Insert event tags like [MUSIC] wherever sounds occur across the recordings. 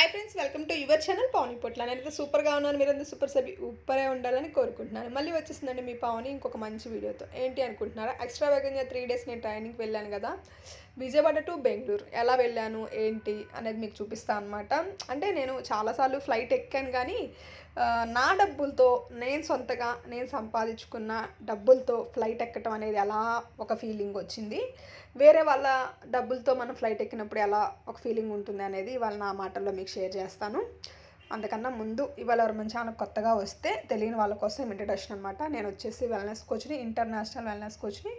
Hi friends welcome to your channel Pavani Potla. నేనైతే సూపర్గా ఉన్నాను మీరందరూ సూపర్ సబి ఉప్పరే ఉండాలని కోరుకుంటున్నాను. మళ్ళీ వచ్చేసిందండి మీ పావని ఇంకొక మంచి వీడియోతో. ఏంటి అనుకుంటున్నారా? ఎక్స్ట్రా వేగంగా త్రీ డేస్ నేను ట్రైనింగ్కి వెళ్ళాను కదా. విజయవాడ టు బెంగళూరు. ఎలా వెళ్ళాను ఏంటి అనేది మీకు చూపిస్తాను అనమాట అంటే నేను చాలాసార్లు ఫ్లైట్ ఎక్కాను కానీ నా డబ్బులతో నేను సొంతగా నేను సంపాదించుకున్న డబ్బులతో ఫ్లైట్ ఎక్కటం అనేది ఎలా ఒక ఫీలింగ్ వచ్చింది. వేరే వాళ్ళ డబ్బులతో మనం ఫ్లైట్ ఎక్కినప్పుడు ఎలా ఒక ఫీలింగ్ ఉంటుంది అనేది వాళ్ళ నా మాటల్లో మీకు షేర్ చేస్తాను. అంతకన్నా ముందు ఇవాళ ఎవరు మన ఛానల్ కొత్తగా వస్తే తెలియని వాళ్ళ కోసం ఇంట్రడక్షన్ అనమాట నేను వచ్చేసి వెల్నెస్ కోచ్ని ఇంటర్నేషనల్ వెల్నెస్ కోచ్ని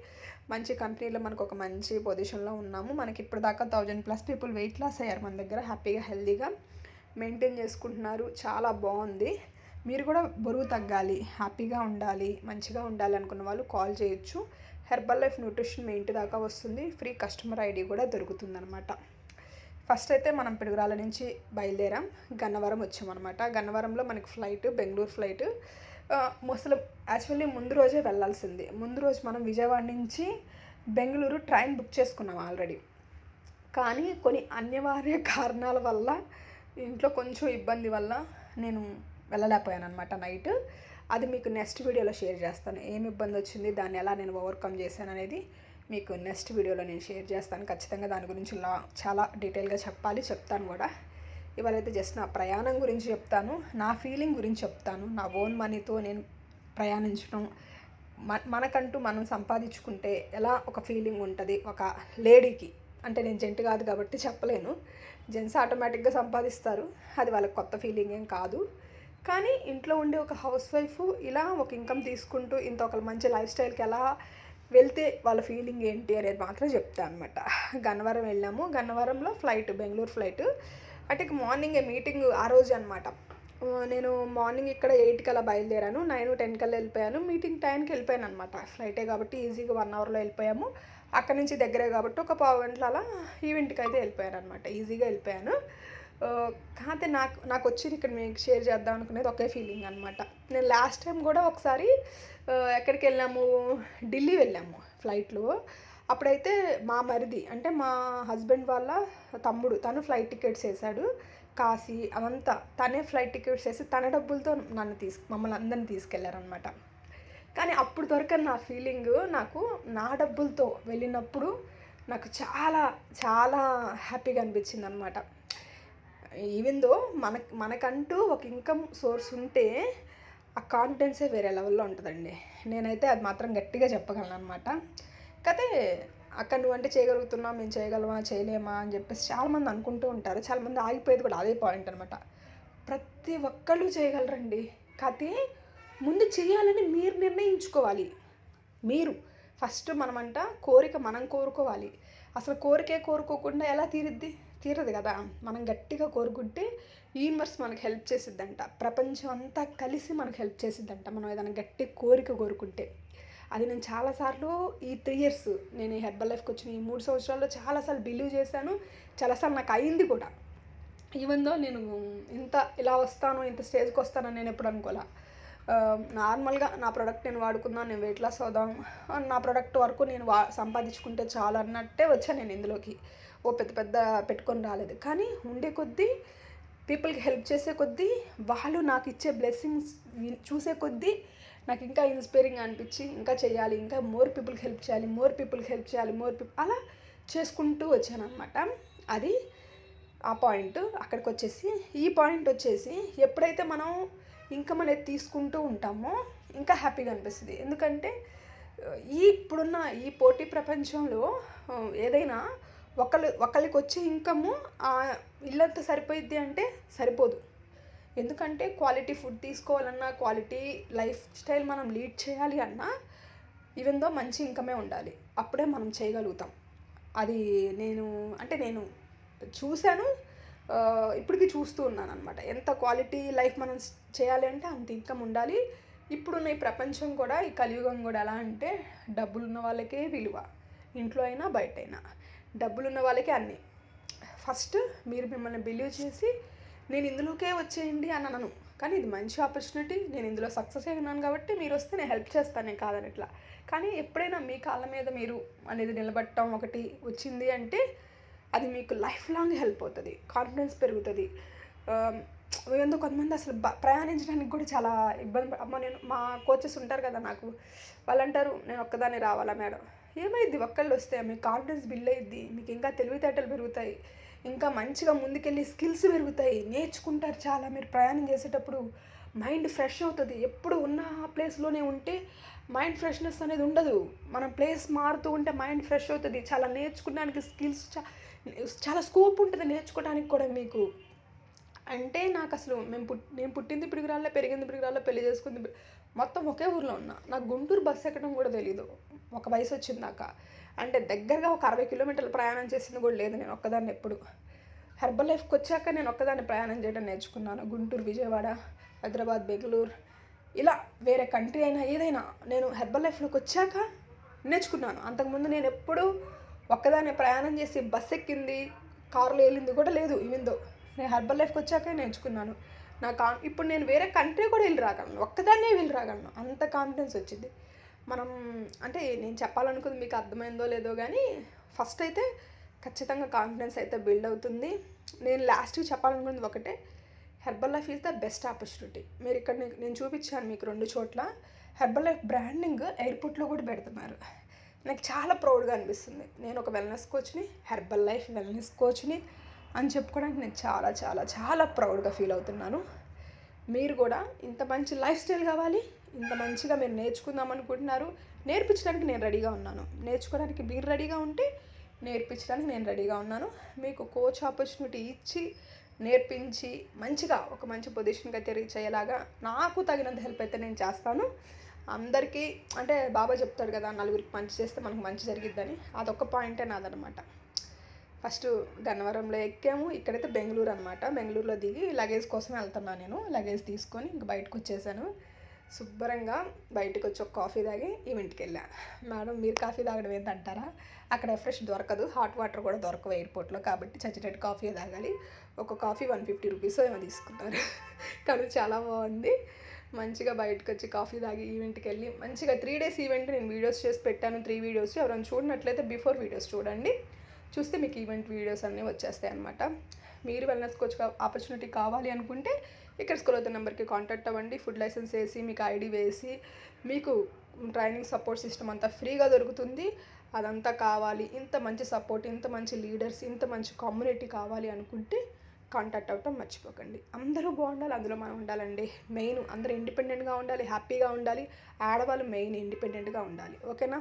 మంచి కంపెనీలో మనకు ఒక మంచి పొజిషన్లో ఉన్నాము. మనకి ఇప్పుడు దాకా thousand plus people weight loss అయ్యారు మన దగ్గర హ్యాపీగా హెల్తీగా మెయింటైన్ చేసుకుంటున్నారు. చాలా బాగుంది. మీరు కూడా బరువు తగ్గాలి హ్యాపీగా ఉండాలి మంచిగా ఉండాలి అనుకున్న వాళ్ళు కాల్ చేయొచ్చు. హెర్బల్ లైఫ్ న్యూట్రిషన్ మీ ఇంటి దాకా వస్తుంది. ఫ్రీ కస్టమర్ ఐడి కూడా దొరుకుతుందనమాట ఫస్ట్ అయితే మనం పిడుగురాల నుంచి బయలుదేరాం. గన్నవరం వచ్చామన్నమాట. గన్నవరంలో మనకి ఫ్లైట్ బెంగళూరు ఫ్లైట్. అసలు యాక్చువల్లీ ముందు రోజే వెళ్ళాల్సింది. ముందు రోజు మనం విజయవాడ నుంచి బెంగళూరు ట్రైన్ బుక్ చేసుకున్నాం ఆల్రెడీ. కానీ కొన్ని అనివార్య కారణాల వల్ల ఇంట్లో కొంచెం ఇబ్బంది వల్ల నేను వెళ్ళలేకపోయాను అనమాట నైట్. అది మీకు నెక్స్ట్ వీడియోలో షేర్ చేస్తాను. ఏమి ఇబ్బంది వచ్చింది దాన్ని ఎలా నేను ఓవర్కమ్ చేశాను అనేది మీకు నెక్స్ట్ వీడియోలో నేను షేర్ చేస్తాను. ఖచ్చితంగా దాని గురించి లా చాలా డీటెయిల్గా చెప్పాలి. చెప్తాను కూడా. ఇవాళైతే జస్ట్ నా ప్రయాణం గురించి చెప్తాను. నా ఫీలింగ్ గురించి చెప్తాను. నా ఓన్ మనీతో నేను ప్రయాణించడం. మ మనకంటూ మనం సంపాదించుకుంటే ఎలా ఒక ఫీలింగ్ ఉంటుంది? ఒక లేడీకి అంటే నేను జెంట్ కాదు కాబట్టి చెప్పలేను. జెంట్స్ ఆటోమేటిక్గా సంపాదిస్తారు. అది వాళ్ళకి కొత్త ఫీలింగ్ ఏం కాదు. కానీ ఇంట్లో ఉండే ఒక హౌస్ వైఫ్ ఇలా ఒక ఇన్కమ్ తీసుకుంటూ ఇంత ఒక మంచి లైఫ్ స్టైల్కి ఎలా వెళ్తే వాళ్ళ ఫీలింగ్ ఏంటి అనేది మాత్రం చెప్తాను అనమాట గన్నవరం వెళ్ళాము. గన్నవరంలో ఫ్లైట్ బెంగళూరు ఫ్లైట్ అంటే మార్నింగ్ మీటింగ్ ఆ రోజు అనమాట నేను మార్నింగ్ ఇక్కడ ఎయిట్కి అలా బయలుదేరాను. నైన్ టెన్ కల్లా వెళ్ళిపోయాను. మీటింగ్ టైంకి వెళ్ళిపోయాను అనమాట ఫ్లైటే కాబట్టి ఈజీగా వన్ అవర్లో వెళ్ళిపోయాము. అక్కడ నుంచి దగ్గరే కాబట్టి ఒక పావు గంటల అలా ఈవెంట్కి అయితే వెళ్ళిపోయాను అనమాట ఈజీగా వెళ్ళిపోయాను. కాకపోతే నాకు నాకు వచ్చింది ఇక్కడ మీకు షేర్ చేద్దాం అనుకునేది ఒకే ఫీలింగ్ అనమాట నేను లాస్ట్ టైం కూడా ఒకసారి ఎక్కడికి వెళ్ళాము? ఢిల్లీ వెళ్ళాము ఫ్లైట్లో అప్పుడైతే మా మరిది అంటే మా హస్బెండ్ వాళ్ళ తమ్ముడు తను ఫ్లైట్ టికెట్స్ వేసాడు కాశీ అవంతా తనే ఫ్లైట్ టికెట్స్ వేసి తన డబ్బులతో నన్ను తీసు మమ్మల్ని అందరిని తీసుకెళ్ళారనమాట కానీ అప్పుడు దొరకని నా ఫీలింగ్ నాకు నా డబ్బులతో వెళ్ళినప్పుడు నాకు చాలా చాలా హ్యాపీగా అనిపించింది అనమాట ఈవెన్ దో మన మనకంటూ ఒక ఇన్కమ్ సోర్స్ ఉంటే ఆ కాన్ఫిడెన్సే వేరే లెవెల్లో ఉంటుందండి. నేనైతే అది మాత్రం గట్టిగా చెప్పగలను అనమాట కాకపోతే అక్కడ నువ్వంటే చేయగలుగుతున్నావు మేము చేయగలమా చేయలేమా అని చెప్పేసి చాలామంది అనుకుంటూ ఉంటారు. చాలామంది ఆగిపోయేది కూడా అదే పాయింట్ అనమాట ప్రతి ఒక్కళ్ళు చేయగలరండి. కాకపోతే ముందు చేయాలని మీరు నిర్ణయించుకోవాలి. మీరు. ఫస్ట్ మనమంట కోరిక మనం కోరుకోవాలి. అసలు కోరికే కోరుకోకుండా ఎలా తీరుద్ది? తీరదు కదా. మనం గట్టిగా కోరుకుంటే యూనివర్స్ మనకు హెల్ప్ చేసిద్దంట. ప్రపంచం అంతా కలిసి మనకు హెల్ప్ చేసిద్దంట. మనం ఏదైనా గట్టి కోరిక కోరుకుంటే. అది నేను చాలాసార్లు ఈ త్రీ ఇయర్స్ నేను ఈ హెర్బల్ లైఫ్కి వచ్చిన ఈ మూడు సంవత్సరాల్లో చాలాసార్లు బిలీవ్ చేశాను. చాలాసార్లు నాకు అయింది కూడా. ఈవెన్ దో నేను ఇంత ఇలా వస్తాను ఇంత స్టేజ్కి వస్తానని నేను ఎప్పుడు అనుకోలే. నార్మల్గా నా ప్రోడక్ట్ నేను వాడుకుందాం నేను వెయిట్ లాస్ అవుదాం నా ప్రోడక్ట్ వరకు నేను వా సంపాదించుకుంటే చాలు అన్నట్టే వచ్చాను నేను ఇందులోకి. ఓ పెద్ద పెద్ద పెట్టుకొని రాలేదు. కానీ ఉండే కొద్దీ పీపుల్కి హెల్ప్ చేసే కొద్దీ వాళ్ళు నాకు ఇచ్చే బ్లెస్సింగ్స్ చూసే కొద్దీ నాకు ఇంకా ఇన్స్పైరింగ్ అనిపించి ఇంకా చేయాలి ఇంకా మోర్ పీపుల్కి హెల్ప్ చేయాలి మోర్ పీపుల్కి హెల్ప్ చేయాలి మోర్ పీపుల్ అలా చేసుకుంటూ వచ్చాను అనమాట అది ఆ పాయింట్ అక్కడికి వచ్చేసి ఈ పాయింట్ వచ్చేసి ఎప్పుడైతే మనం ఇన్కమ్ అనేది తీసుకుంటూ ఉంటామో. ఇంకా హ్యాపీగా అనిపిస్తుంది. ఎందుకంటే ఈ ఇప్పుడున్న ఈ పోటీ ప్రపంచంలో ఏదైనా ఒకళ్ళు ఒకళ్ళకి వచ్చే ఇన్కమ్ ఇల్లంతా సరిపోయిద్ది అంటే సరిపోదు. ఎందుకంటే క్వాలిటీ ఫుడ్ తీసుకోవాలన్నా క్వాలిటీ లైఫ్ స్టైల్ మనం లీడ్ చేయాలి అన్నా ఈవెన్ దో మంచి ఇన్కమే ఉండాలి. అప్పుడే మనం చేయగలుగుతాం. అది నేను అంటే నేను చూశాను. ఇప్పటికీ చూస్తూ ఉన్నాను అనమాట ఎంత క్వాలిటీ లైఫ్ మనం చేయాలి అంటే అంత ఇన్కమ్ ఉండాలి. ఇప్పుడున్న ఈ ప్రపంచం కూడా ఈ కలియుగం కూడా ఎలా అంటే డబ్బులున్న వాళ్ళకే విలువ ఇంట్లో అయినా బయట అయినా. డబ్బులున్న వాళ్ళకే అన్నీ. ఫస్ట్ మీరు మిమ్మల్ని బిలీవ్ చేసి నేను ఇందులోకే వచ్చేయండి అని అనను. కానీ ఇది మంచి ఆపర్చునిటీ నేను ఇందులో సక్సెస్ అయినాను కాబట్టి మీరు వస్తే నేను హెల్ప్ చేస్తాను నేను కాదని ఇట్లా కానీ ఎప్పుడైనా మీ కాళ్ళ మీద మీరు అనేది నిలబడటం ఒకటి వచ్చింది అంటే అది మీకు లైఫ్ లాంగ్ హెల్ప్ అవుతుంది కాన్ఫిడెన్స్ పెరుగుతుంది. ఎందుకు కొంతమంది అసలు ప్రయాణించడానికి కూడా చాలా ఇబ్బంది అమ్మ నేను మా కోచెస్ ఉంటారు కదా నాకు వాళ్ళు అంటారు నేను ఒక్కదాన్ని రావాలా మేడం? ఏమైద్ది ఒక్కళ్ళు వస్తే మీకు కాన్ఫిడెన్స్ బిల్డ్ అయ్యిద్ది మీకు ఇంకా తెలివితేటలు పెరుగుతాయి ఇంకా మంచిగా ముందుకెళ్ళి స్కిల్స్ పెరుగుతాయి నేర్చుకుంటారు చాలా. మీరు ప్రయాణం చేసేటప్పుడు మైండ్ ఫ్రెష్ అవుతుంది. ఎప్పుడు ఉన్న ప్లేస్లోనే ఉంటే మైండ్ ఫ్రెష్నెస్ అనేది ఉండదు. మనం ప్లేస్ మారుతూ ఉంటే మైండ్ ఫ్రెష్ అవుతుంది. చాలా నేర్చుకోవడానికి స్కిల్స్ చాలా స్కోప్ ఉంటుంది నేర్చుకోవడానికి కూడా మీకు. అంటే నాకు అసలు మేము పుట్ నేను పుట్టింది పిడుగురాల్లో పెరిగింది పిడుగురాల్లో పెళ్ళి చేసుకుంది మొత్తం ఒకే ఊర్లో ఉన్నా. నాకు గుంటూరు బస్సు ఎక్కడం కూడా తెలీదు. ఒక వయసు వచ్చిందాక. అంటే దగ్గరగా ఒక అరవై కిలోమీటర్ల ప్రయాణం చేసింది కూడా లేదు నేను ఒక్కదాన్ని ఎప్పుడు. హెర్బల్ లైఫ్కి వచ్చాక నేను ఒక్కదాన్ని ప్రయాణం చేయడం నేర్చుకున్నాను. గుంటూరు విజయవాడ హైదరాబాద్ బెంగళూరు. ఇలా వేరే కంట్రీ అయినా ఏదైనా నేను హెర్బల్ లైఫ్లోకి వచ్చాక నేర్చుకున్నాను. అంతకుముందు నేను ఎప్పుడూ ఒక్కదాన్ని ప్రయాణం చేసి బస్ ఎక్కింది కారులో వెళ్ళింది కూడా లేదు ఈవెందో నేను హెర్బల్ లైఫ్కి వచ్చాకే నేర్చుకున్నాను. నా కా ఇప్పుడు నేను వేరే కంట్రీ కూడా వెళ్ళి రాగలను ఒక్కదాన్నే వెళ్ళి రాగలను అంత కాన్ఫిడెన్స్ వచ్చింది. మనం అంటే నేను చెప్పాలనుకుంది మీకు అర్థమైందో లేదో కానీ ఫస్ట్ అయితే ఖచ్చితంగా కాన్ఫిడెన్స్ అయితే బిల్డ్ అవుతుంది. నేను లాస్ట్కి చెప్పాలనుకున్నది ఒకటే Herbalife is the best opportunity మీరు ఇక్కడ నేను- చూపించాను మీకు రెండు చోట్ల. హెర్బల్ లైఫ్ బ్రాండింగ్ ఎయిర్పోర్ట్లో కూడా పెడుతున్నారు. నాకు చాలా ప్రౌడ్గా అనిపిస్తుంది. నేను ఒక వెల్నెస్ కోచ్ని హెర్బల్ లైఫ్ వెల్నెస్ కోచ్ని అని చెప్పుకోవడానికి నేను చాలా చాలా చాలా ప్రౌడ్గా ఫీల్ అవుతున్నాను. మీరు కూడా ఇంత మంచి లైఫ్ స్టైల్ కావాలి ఇంత మంచిగా మీరు నేర్చుకుందాం అనుకుంటున్నారు. నేర్పించడానికి నేను రెడీగా ఉన్నాను. నేర్చుకోవడానికి మీరు రెడీగా ఉంటే నేర్పించడానికి నేను రెడీగా ఉన్నాను. మీకు కోచ్ ఆపర్చునిటీ ఇచ్చి నేర్పించి మంచిగా ఒక మంచి పొజిషన్కి అయితే రీచ్ అయ్యేలాగా నాకు తగినంత హెల్ప్ అయితే నేను చేస్తాను. అందరికీ అంటే బాబా చెప్తాడు కదా నలుగురికి మంచి చేస్తే మనకు మంచి జరిగిద్దని. అదొక పాయింటే నాదనమాట ఫస్ట్ గన్నవరంలో ఎక్కాము. ఇక్కడైతే బెంగళూరు అనమాట బెంగళూరులో దిగి లగేజ్ కోసం వెళ్తున్నాను నేను. లగేజ్ తీసుకొని ఇంక బయటకు వచ్చేసాను శుభ్రంగా బయటకు వచ్చి ఒక కాఫీ తాగి ఈవెంట్కి వెళ్ళా మేడం మీరు కాఫీ తాగడం ఏంటంటారా అక్కడ ఫ్రెష్ దొరకదు. హాట్ వాటర్ కూడా దొరకవు ఎయిర్పోర్ట్లో కాబట్టి చచ్చినట్టు కాఫీ తాగాలి. ఒక కాఫీ వన్ ఫిఫ్టీ రూపీస్ ఏమో తీసుకున్నారు. [LAUGHS] కానీ చాలా బాగుంది. మంచిగా బయటకు వచ్చి కాఫీ తాగి ఈవెంట్కి వెళ్ళి మంచిగా త్రీ డేస్ ఈవెంట్ నేను వీడియోస్ చేసి పెట్టాను. Three videos. ఎవరైనా చూడనట్లయితే బిఫోర్ వీడియోస్ చూడండి. చూస్తే మీకు ఈవెంట్ వీడియోస్ అన్నీ వచ్చేస్తాయి అనమాట మీరు వెల్నెస్ కోచ్ ఆపర్చునిటీ కావాలి అనుకుంటే ఇక్కడ స్కూల్ అవుతున్న నెంబర్కి కాంటాక్ట్ అవ్వండి. ఫుడ్ లైసెన్స్ వేసి మీకు ఐడి వేసి మీకు ట్రైనింగ్ సపోర్ట్ సిస్టమ్ అంతా ఫ్రీగా దొరుకుతుంది. అదంతా కావాలి. ఇంత మంచి సపోర్ట్ ఇంత మంచి లీడర్స్ ఇంత మంచి కమ్యూనిటీ కావాలి అనుకుంటే కాంటాక్ట్ అవ్వటం మర్చిపోకండి. అందరూ బాగుండాలి అందులో మనం ఉండాలండి. మెయిన్ అందరూ ఇండిపెండెంట్గా ఉండాలి హ్యాపీగా ఉండాలి. ఆడవాళ్ళు మెయిన్ ఇండిపెండెంట్గా ఉండాలి. ఓకేనా?